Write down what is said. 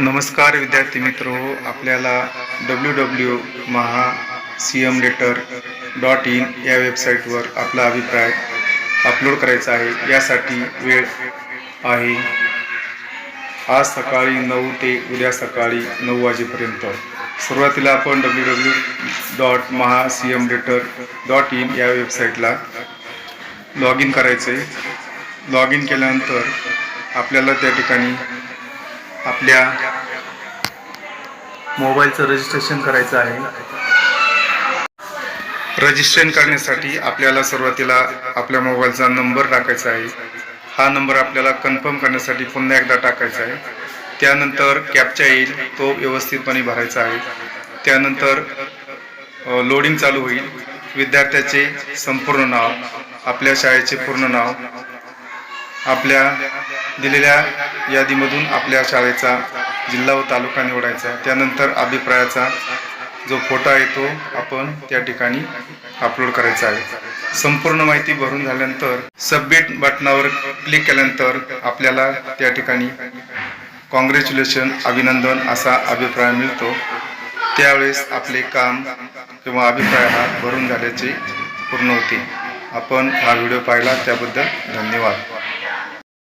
नमस्कार विद्यार्थी मित्र आपल्याला W W Maha C M letter dot in या वेबसाईटवर आपला अभिप्राय अपलोड करायचा आहे. यासाठी वेळ आहे. आज सकाळी नऊ ते उद्या सकाळी नऊ वाजेपर्यंत. सुरुवातीला आपण W W dot Maha C M letter dot in या वेबसाईटला लॉग इन करायचे लॉग इन केल्यानंतर आपल्याला त्या ठिकाणी आपल्या मोबाईलचं रजिस्ट्रेशन करायचं आहे. रजिस्ट्रेशन करण्यासाठी आपल्याला सुरुवातीला आपल्या मोबाईलचा नंबर टाकायचा आहे. हा नंबर आपल्याला कन्फर्म करण्यासाठी पुन्हा एकदा टाकायचा आहे. त्यानंतर कॅपचा येईल तो व्यवस्थितपणे भरायचा आहे. त्यानंतर लोडिंग चालू होईल. विद्यार्थ्याचे संपूर्ण नाव आपल्या शाळेचे पूर्ण नाव आपल्या दिलेल्या यादीमधून आपल्या शाळेचा जिल्हा व तालुका निवडायचा. त्यानंतर अभिप्रायाचा जो फोटो आहे तो आपण त्या ठिकाणी अपलोड करायचा आहे. संपूर्ण माहिती भरून झाल्यानंतर सबमिट बटनावर क्लिक केल्यानंतर आपल्याला त्या ठिकाणी कॉंग्रॅच्युलेशन अभिनंदन असा अभिप्राय मिळतो. त्यावेळेस आपले काम किंवा अभिप्राय हा भरून झाल्याचे पूर्ण होते. आपण हा व्हिडिओ पाहिला त्याबद्दल धन्यवाद.